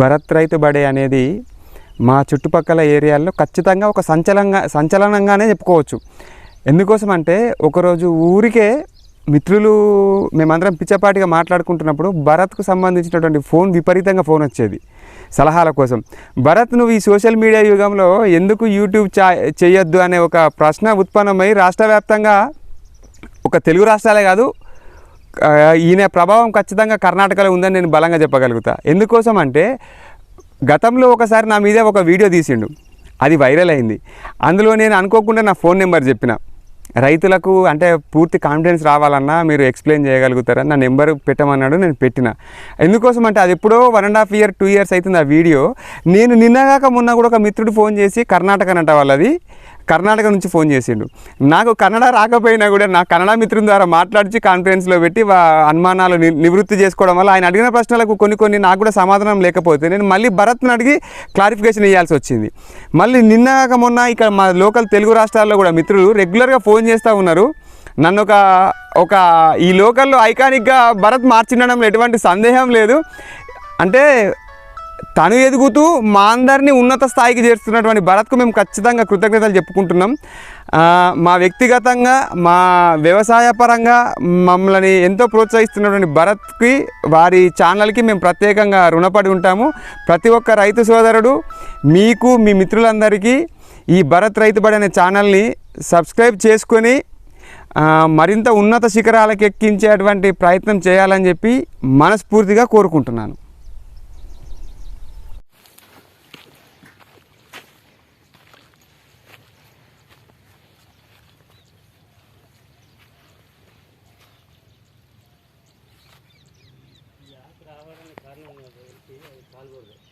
భరత్ రైతు బడే అనేది మా చుట్టుపక్కల ఏరియాల్లో ఖచ్చితంగా ఒక సంచలనంగా సంచలనంగానే చెప్పుకోవచ్చు. ఎందుకోసం అంటే ఒకరోజు ఊరికే మిత్రులు మేమందరం పిచ్చపాటిగా మాట్లాడుకుంటున్నప్పుడు భరత్కు సంబంధించినటువంటి ఫోన్ విపరీతంగా ఫోన్ వచ్చేది సలహాల కోసం. భరత్ నువ్వు ఈ సోషల్ మీడియా యుగంలో ఎందుకు యూట్యూబ్ చా చేయొద్దు అనే ఒక ప్రశ్న ఉత్పన్నమై రాష్ట్ర వ్యాప్తంగా ఒక తెలుగు రాష్ట్రాలే కాదు ఈయన ప్రభావం ఖచ్చితంగా కర్ణాటకలో ఉందని నేను బలంగా చెప్పగలుగుతా. ఎందుకోసం అంటే గతంలో ఒకసారి నా మీదే ఒక వీడియో తీసిండు. అది వైరల్ అయింది. అందులో నేను అనుకోకుండా నా ఫోన్ నెంబర్ చెప్పిన. రైతులకు అంటే పూర్తి కాన్ఫిడెన్స్ రావాలన్నా మీరు ఎక్స్ప్లెయిన్ చేయగలుగుతారని నా నెంబర్ పెట్టమన్నాడు నేను పెట్టిన. ఎందుకోసం అంటే అది ఎప్పుడో one and half year two years అవుతుంది ఆ వీడియో. నేను నిన్నగాక మొన్న కూడా ఒక మిత్రుడు ఫోన్ చేసి కర్ణాటక అంట వాళ్ళది. కర్ణాటక నుంచి ఫోన్ చేసిండు. నాకు కన్నడ రాకపోయినా కూడా నా కన్నడ మిత్రుని ద్వారా మాట్లాడిచి కాన్ఫరెన్స్లో పెట్టి అనుమానాలు నివృత్తి చేసుకోవడం వల్ల ఆయన అడిగిన ప్రశ్నలకు కొన్ని కొన్ని నాకు కూడా సమాధానం లేకపోతే నేను మళ్ళీ భరత్ని అడిగి క్లారిఫికేషన్ ఇవ్వాల్సి వచ్చింది. మళ్ళీ నిన్న మొన్న ఇక్కడ మా లోకల్ తెలుగు రాష్ట్రాల్లో కూడా మిత్రులు రెగ్యులర్గా ఫోన్ చేస్తూ ఉన్నారు. నన్ను ఒక ఒక ఈ లోకల్లో ఐకానిక్గా భరత్ మార్చిండడంలో ఎటువంటి సందేహం లేదు. అంటే తను ఎదుగుతూ మా అందరినీ ఉన్నత స్థాయికి చేరుస్తున్నటువంటి భరత్కు మేము ఖచ్చితంగా కృతజ్ఞతలు చెప్పుకుంటున్నాం. మా వ్యక్తిగతంగా మా వ్యవసాయ పరంగా మమ్మల్ని ఎంతో ప్రోత్సహిస్తున్నటువంటి భరత్కి వారి ఛానల్కి మేము ప్రత్యేకంగా రుణపడి ఉంటాము. ప్రతి ఒక్క రైతు సోదరుడు మీకు మీ మిత్రులందరికీ ఈ భరత్ రైతుబడి అనే ఛానల్ని సబ్స్క్రైబ్ చేసుకొని మరింత ఉన్నత శిఖరాలకు ఎక్కించేటువంటి ప్రయత్నం చేయాలని చెప్పి మనస్ఫూర్తిగా కోరుకుంటున్నాను.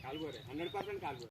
కాల్గోరే హండ్రెడ్ పర్సెంట్ కాల్గోరే